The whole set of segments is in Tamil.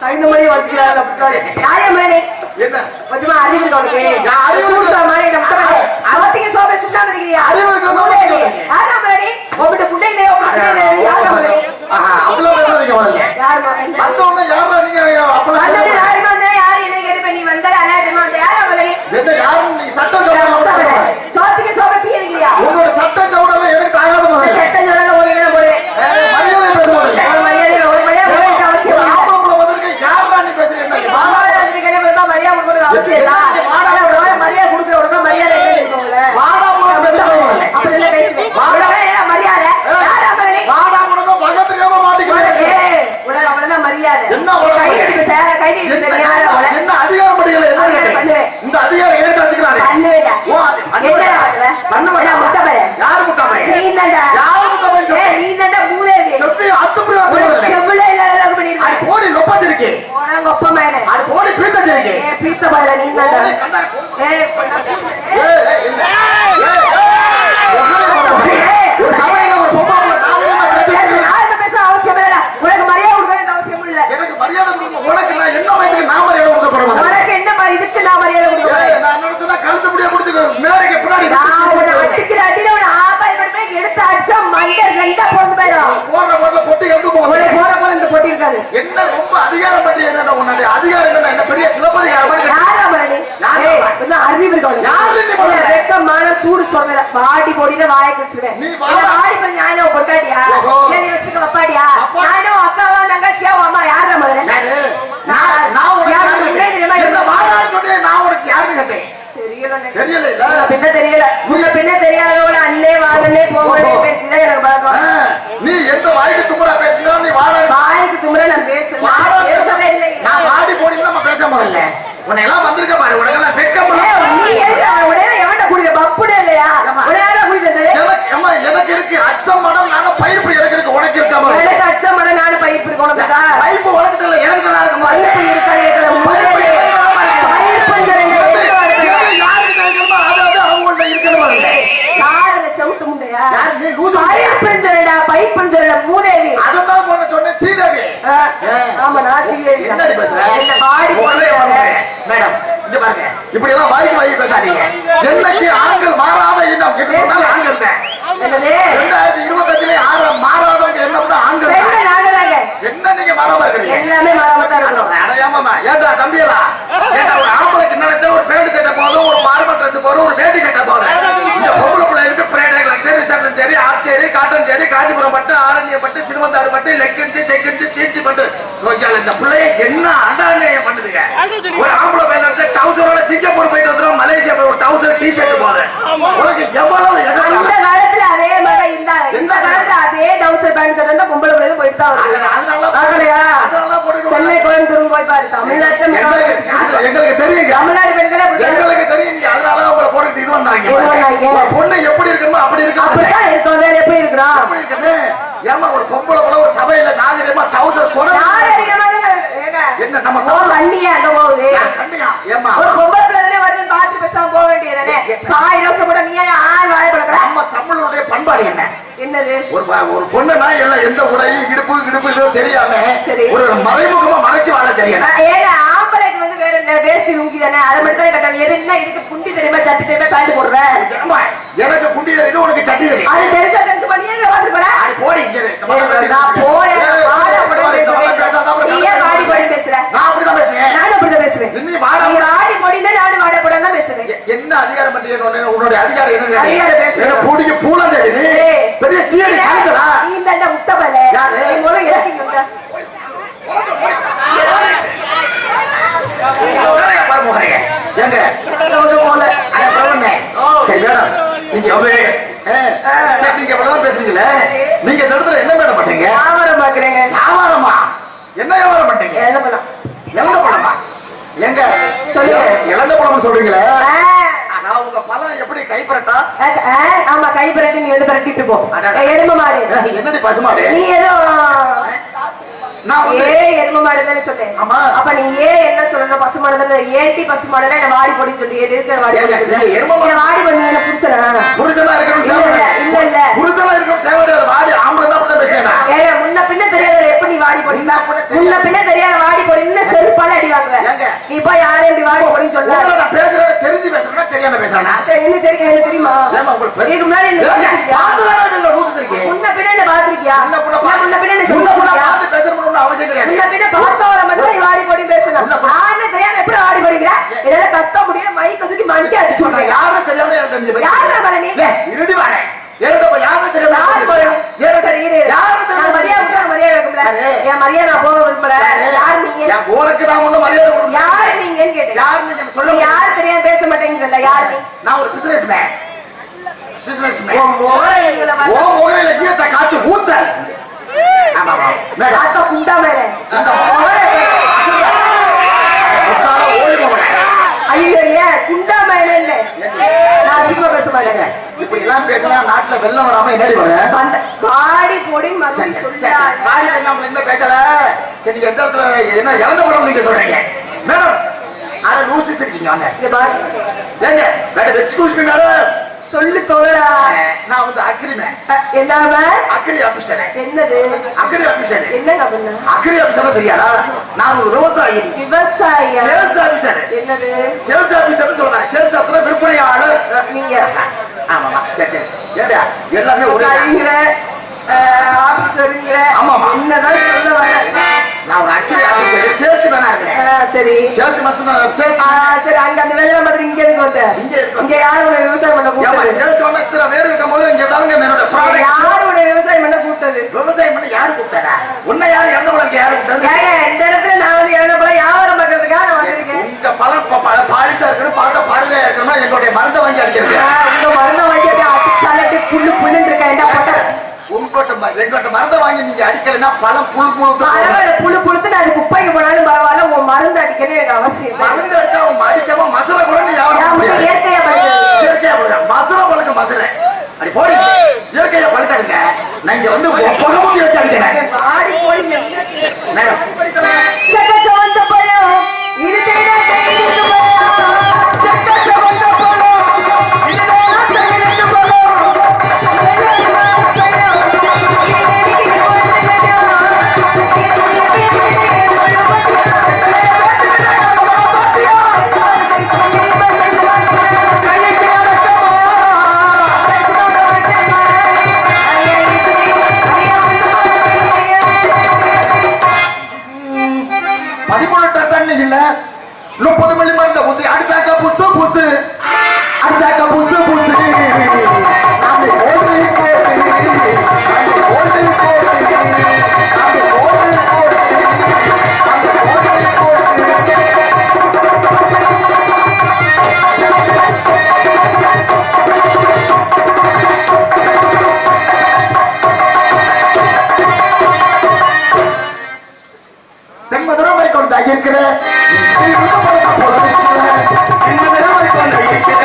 கழுந்த மாதிரி அப்படித்தாரு யாரே கொஞ்சமா அறிவு உனக்கு? அறிவு மாதிரி அவத்திக்கு சோபை சுண்ணா மதிக்கிறியா அறிவு. யாரா மரணி உங்ககிட்ட புண்டை இல்லையா உங்ககிட்ட யாரா ஆஹா, அவ்வளவு பேசாதீங்க. யார் மகன்? வந்த நீங்க? வந்தது என்ன கேட்டு நீ வந்தால அனாதமா வந்த யாரா என்ன நீங்க சட்டம் சொல்றீங்க சோத்துக்கு சோபை பீ இருக்கிறியா உங்களோட சட்டம் சவுடெல்லாம் எனக்கு தாங்காத முதல்ல சட்டம் சொல்லல ஒரு இடம் போடுவேன் ஏய், மரியாதை பேச மாட்டேங்க ஒரு மரியாதை இல்ல, ஒரு மரியாதை கொடுக்க அவசியம் இல்லை. ஆம்பளை வந்திருக்க யாரா நீ பேசுறீங்க மாமாவோட வந்திருக்கேனே, ஒரு ரூபாய் மரியாதை கொடுக்கறது அவசியம் இல்ல. ஆனா ஒரு ரூபாய் மரியாதை கொடுக்குற ஒரு ரூபாய் மரியாதை என்ன தெரியுமாங்களே? வாடா போடா பேசுறீங்க அப்படி என்ன பேசுவேன்? உலகம் என்ன மரியாதை? யார் அமரனி? வாடா போடா பக்கத்துலயே மாட்டிக்கிறீங்க ஏய், உலகம் அவ்வளவுதான் மரியாதை. என்ன உலகம்? கை நீட்டு சேர, கை நீட்டு சேர, யார் அவளை? என்ன என்ன அதிகாரம்? பண்ணுவேன். இந்த அதிகாரம் ஏன்ட்டு வச்சுக்கிறாரு அது பண்ண மாட்டேன். முட்டை பையன்? யாரு முட்டை பையன்? நீதான்டா. யாரு முட்டை பையன்? ஏய், நீதான்டா மூதேவி. செப்பி அத்துப்புரி உனக்கு அத்துப்புரி. செவிலே இல்லாத அளவுக்கு அது பண்ணிருக்க. போடி லொப்பாத்தி இருக்கு போறாங்க ஒப்ப மகனே. அது போடி பீத்தத்தி இருக்கு ஏய், பீத்த நீதான்டா. போடி கண்டாரு. ஏய், பொண்ணா. ஏய், ஏய், இல்ல. ஏய், ஏய். ஒரு சபையில ஒரு பொம்மை நாகரிகமா பேசுறது. யாருமே பேச அவசியம் இல்லடா. உனக்கு மரியாதை கொடுக்க வேண்டிய அவசியம் இல்ல. எனக்கு மரியாதை கொடுங்க உனக்கு நான் என்ன வயதுக்கு நான் மரியாதை கொடுக்க போறேன் உனக்கு என்ன மாதிரி இதுக்கு நான் மரியாதை கொடுக்க ஏய், போறேன்? நான் நினைச்சா கழுத்து முடிய முடிச்சு மேடைக்கு பின்னாடி நான் உன்னை அடிக்கிற அடியில உன்னை ஆபாயம் பண்ணி எடுத்து அடிச்சா மண்டை ரெண்டா பொழுது போயிடும். போடுற போட்டுல பொட்டி கண்டு போக உன்னை போற போல இந்த பொட்டி இருக்காது. என்ன ரொம்ப அதிகாரம் பற்றி என்ன உன்னுடைய அதிகாரம் என்ன என்ன பெரிய சிலப்பதிகாரம் மாதிரி கட்டி- யாரா மரணி? யாரு? ஏய், கொஞ்சம் அறிவு இருக்கா உனக்கு? யாரு நீ முதல்ல? உன்னை வெக்கமான சூடு சொல்றத வாடி போடின்னு வாயை கிழிச்சிருவேன். உன் பொண்டாட்டியா? ஓஹோ. இல்ல, நீ வச்சுக்க வப்பாடியா? நான் அக்காவா, தங்கச்சியா, அம்மா யாரா உனக்கு யாருன்னு கேட்டேன் தெரியல. தெரியல பின்ன தெரியல முன்ன பின்ன தெரியாதவள அண்ணே வாங்கண்ணே போங்கண்ணே ஓஹோ. பேசிதான் எனக்கு பழக்கம் ஆ, நீ எந்த வாய்க்கு துமுறா பேசினா நீ வாழான்னு வாய்க்கு துமுற நான் பேசுவேன் வாடா- பேசவே இல்லை நான் வாடி போடி நம்ம பேச முதல்ல உன்னை எல்லாம் வந்திருக்க பாரு உனக்கெல்லாம் வெட்கம் ஏய், நீ உடனே எவன்டா குடிக்கிற பப்புடே இல்லையா. உடனே யாரா குடிக்கிறது எனக்கு அம்மா எனக்கு இருக்கு? அச்சம் மடம் நானும் பயிர்ப்பு எனக்கு இருக்கு உனக்கு இருக்காம எனக்கு அச்சம் பண்ண நானும் பயிர் இருக்கு உனக்கு பைப்பு உனக்கு இல்ல எனக்கு நல்லா இருக்குமா பயிர் இருக்கா கேட்கல பயிர்ப்பு எனக்கு நல்லா இருக்கு. பயிர் பஞ்சம் ரெண்டு எது- எதுக்கு வருது? எது யாருக்கு கிடைக்குமோ அது அது அவங்கள்ட்ட இருக்கணும் முதல்ல. யாரு இந்த செவுட்டு முண்டையா யார் நீ லூசு பயிர் பஞ்சம்டா பயிர் பஞ்சம் மூதேவி அதைத்தான் பொண்ணு சொன்னேன் சீதேவி ஆ, ஆமா நான் சீதேவி தான். என்னடி பேசுற என்ன வாடி ஒரே ஒரு போடுறாரு முறை. மேடம் இங்க பாருங்க இப்படி எல்லாம் வாய்க்கு வாங்கி பேசாதீங்க என்னைக்கு ஆண்கள் மாறாத எண்ணம் என்று சொன்னால் ஆண்கள் ரெண்டாயிரத்தி இருபத்தஞ்சுல மாறாதவங்க எண்ணம் தான். ஆண்கள் என்ன நீங்க மாறாம இருக்கிறீங்க? எல்லாமே மரமத்தா இருக்கணும் அடையாமமா? ஏண்டா தம்பியலா? ஏண்டா ஒரு ஆம்பளைக்கு நினைச்ச ஒரு பேண்ட் சட்டை போதும் ஒரு ஃபார்மல் ட்ரெஸ் போதும் ஒரு வேட்டி சட்டை போதும்? இந்த பொம்பளை பிள்ளை இருக்கு லக்ஸரி சட்டம் சரி ஆப் சரி காட்டன் சரி காஞ்சிபுரம் பட்டு ஆரண்ய பட்டு சிறுவந்தாடு பட்டு செக்கிஞ்சு சீச்சி பட்டு. இந்த பிள்ளைய என்ன அடாநியம் பண்ணுதுங்க? ஒரு ஆம்பளை பையன் டவுசரோட சிங்கப்பூர் போயிட்டு வந்துடும் மலேசியா போய் ஒரு டவுசர் டி ஷர்ட் போதும் உனக்கு எவ்வளவு எகத்தாளம். காலத்துல அதே மாதிரி இந்த இந்த என்ன காலத்துல அதே டவுசர் பேண்ட் சட்டை இருந்தா பொம்பளை பிள்ளைங்க போயிட்டு தான் வருது போட்டுட்டு சென்னை கோயம்புத்தூர் போய் பாரு. தமிழ்நாட்டுல எங்களுக்கு தெரியுங்க தமிழ்நாடு பெண்களே அப்படிதான் எங்களுக்கு தெரியும் நீங்க அதனால உங்களை போட்டு இது வந்தாங்க. இது வந்தாங்க. ஒரு பொண்ணு எப்படி இருக்குமோ அப்படி இருக்கு? இருக்கோம் வேற எப்படி இருக்கிறோம் அப்படி இருக்குன்னு ஏமா ஒரு பொம்பளை போல ஒரு சபையில நாகரிகமா டவுசர் ஏங்க, என்ன நம்ம வண்டியே அங்க போகுது. ஏமா ஒரு பொம்பளை பிள்ளை பார்த்து பேசாம போக வேண்டியதானே பாய் ரோசம் கூட நீ ஆள் வாழ நம்ம தமிழுடைய பண்பாடு என்ன? என்னது ஒரு ஒரு பொண்ணுனா எல்லாம் எந்த உடையும் இடுப்பு இடுப்பு இதுவும் தெரியாம சரி. ஒரு மறைமுகமா மறைச்சு வாழ தெரியல ஏங்க ஆம்பளைக்கு வந்து வேற என்ன வேஷ்டி லுங்கி தானே அதை மட்டும் தானே கட்டணும் எது என்ன இதுக்கு புண்டி தெரியுமா? சட்டி தெரியுமா? பேண்ட் ஏம்மா, எனக்கு குண்டி தெரியுது உனக்கு சட்டி தெரியும் அது தெரிஞ்சா தெரிஞ்சு பண்ணி ஏன் பாத்துட்டு போற? அது போடி. இந்த நான் போறேன், வாடா, இந்த போடா இந்த ஏன் வாடி போடி பேசுற? நான் அப்படிதான் பேசுவேன். நானும் அப்படிதான் பேசுவேன். நீ வாடா, போடினா நானும் வாட போட தான் பேசுவேன். என்ன அதிகாரம் பண்றீங்க உன்னுடைய- அதிகாரம் என்ன அதிகாரம். என்ன பூடிக்கு பூலாம் தேடி. பெரிய சீடி காய்ச்சலா நீ இந்தாண்ட முட்டை பல யாரு? நீ முதல்ல சரி மேடம் நீங்க எவ்வளவு நீங்க எவ்வளவு பேசுறீங்களே? நீங்க இந்த இடத்துல என்ன மேடம் பண்றீங்க? வியாபாரம் பாக்குறேங்க. வியாபாரமா? என்ன வியாபாரம் பண்றீங்க? என்ன பண்ணலாம் இழந்த பழமா? எங்க? சொல்லுங்க. இழந்த பழம் சொல்றீங்களே? உங்க பழம் எப்படி? கைப்பறட்டா ஆ, ஆமா கை பிரட்டி நீ வந்து பிரட்டிட்டு போ. எரும மாடு. என்னடி பசுமாடு நீ ஏதோ ஏ எரும மாடு தானே சொன்னேன். ஆமா. நீ ஏ என்ன சொல்லணும்? பசு மாடு தானே ஏன்டி வாடி பொடி சொல்லி ஏன் வாடி வாடி பொடி என்ன இல்ல இல்ல புருஷனா இருக்கணும் தேவை முன்ன பின்ன தெரியாத எப்படி நீ வாடி பொடி? முன்ன பின்ன தெரியாத. வாடி பொடின்னு செருப்பால அடிவாங்க நீ போய் யாரும் வாடி பொடின்னு சொல்ல நான் முன்ன பின்ன என்ன பாத்திருக்கியா? முன்ன பின்ன நான் முன்ன பின்ன என்ன முன்ன பின்ன அவசியம் கிடையாது. முன்ன பின்ன பார்த்தவள மட்டும் வாடி போடி பேசணும் ஆன்னு தெரியாம எப்படி வாடி போடிக்கிற என்னால கத்த முடியல மைக்க தூக்கி மண்டி அடிச்சு யாரும் தெரியாம யாருடா பரணி? ஏய், இருடி வாடே எனக்கு அப்ப யாரும் தெரியாம யார் பரணி? எனக்கு- சரி, இரு, இரு. யாரும் தெரியாம நான் மரியாதை கொடுத்தா உனக்கு மரியாதை இருக்கும்ல? யாரு? என் மரியாதை நான் போக விரும்பல. யார் நீங்க? என் போனுக்கு நான் ஒண்ணும் மரியாதை கொடுக்கல. யார் நீங்கன்னு கேட்டேன். யார் நீங்க நீ சொல்ல யார் தெரியாம பேச மாட்டேங்கிறல்ல, யார் நீ? நான் ஒரு பிசினஸ் மேன் பிசினஸ் மேன் ஓ முகரையில ஈயத்தை காய்ச்சி ஊத்த குண்டா மேல. இந்த ஐயோ? குண்டா மேல இல்ல. நான் அசிங்கமா பேச மாட்டேன். இப்படி எல்லாம் பேசினா நாட்டுல வெள்ளம் வராம வந்த வாடி போடின்னு மறுபடியும் சொல்றா. காலையில நம்ம என்ன பேசல நீங்க எந்த இடத்துல என்ன இறந்த படம் நீங்க சொல்றீங்க மேடம் அட லூசி இருக்கீங்க வாங்க இங்க பாரு. ஏங்க மீ மேடம். சொல்லு தோழா நான் வந்து அக்ரிமேன் எல்லாம அக்ரி ஆபீசர். என்னது? Agri officer. என்னங்க பண்ண அக்ரி ஆபீசர் தெரியாதா? நான் ஒரு விவசாயி. விவசாயியா சேல்ஸ் ஆபீசர். என்னது? சேல்ஸ் ஆபீசர் சொல்லுவாங்க. சேல்ஸ் ஆபீசர் விற்பனையாளர். நீங்க. ஆமாமா சரி ஏண்டா எல்லாமே ஒரே ஆபீசருங்கிற. ஆமாமா. என்னதான் சொல்ல வர. சரி. சேல்ஸ் மசன் சரி. அங்க அந்த வேலை மாதிரி இங்க எதுக்கு வந்த? இங்க இங்க யாரு விவசாயம் பண்ண கூட்டது சேல்ஸ் வந்து இத்தனை பேர் இருக்கும்போது இங்க தாங்க என்னோட ப்ராடக்ட் யாரு விவசாயம் பண்ண கூட்டது விவசாயம் பண்ண யாரு கூப்பிட்டாரா உன்னை யாரு எந்த உலகம் யாரு கூப்பிட்டது? ஏங்க இந்த இடத்துல நான் வந்து இறந்த போல வியாபாரம் பண்றதுக்காக நான் வந்திருக்கேன். உங்க பழம் பாலிசா இருக்கணும் பார்க்க பாருங்க இருக்கணுமா எங்களுடைய மருந்தை வாங்கி அடிக்கிறது உங்க மருந்த வாங்கி அப்படியே அடிச்சாலட்டு புல்லு புல்லுன்னு இருக்கேன் என்ன போட்ட? உங்கள்கிட்ட எங்கள்கிட்ட மருந்தை வாங்கி நீங்க அடிக்கலைன்னா பழம் புழு புழு புழு புழுத்து நான் அது குப்பைக்கு போனாலும் பரவாயில்ல. எனக்கு அவசியம். மருந்து அடிச்சா உன் அடிக்காம மசுரை கூட நீ இயற்கையா படிக்கிறது இயற்கையா பழுக்க மசுரை பழுக்க மசுரை. அடி போடி. இயற்கையா பழுக்காதுங்க. நான் இங்க வந்து புகமூட்டி வச்சு அடிக்கிறேன். வாடி போய் எண்பது தடவை வரை கொண்டு இருக்கிற எண்பது தடவை வரை கொண்டு இருக்கிற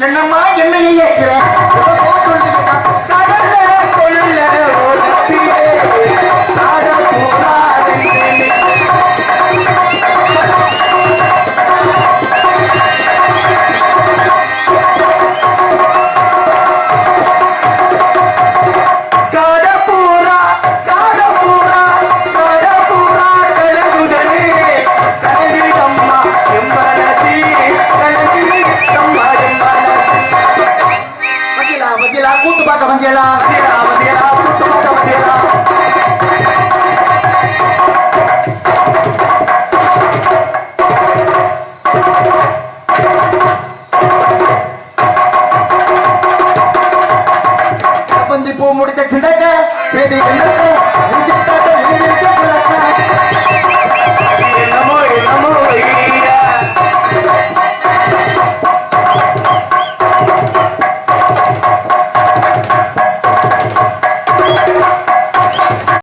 என்னம்மா என்னையே ஏற்கிறேன் Cầm 了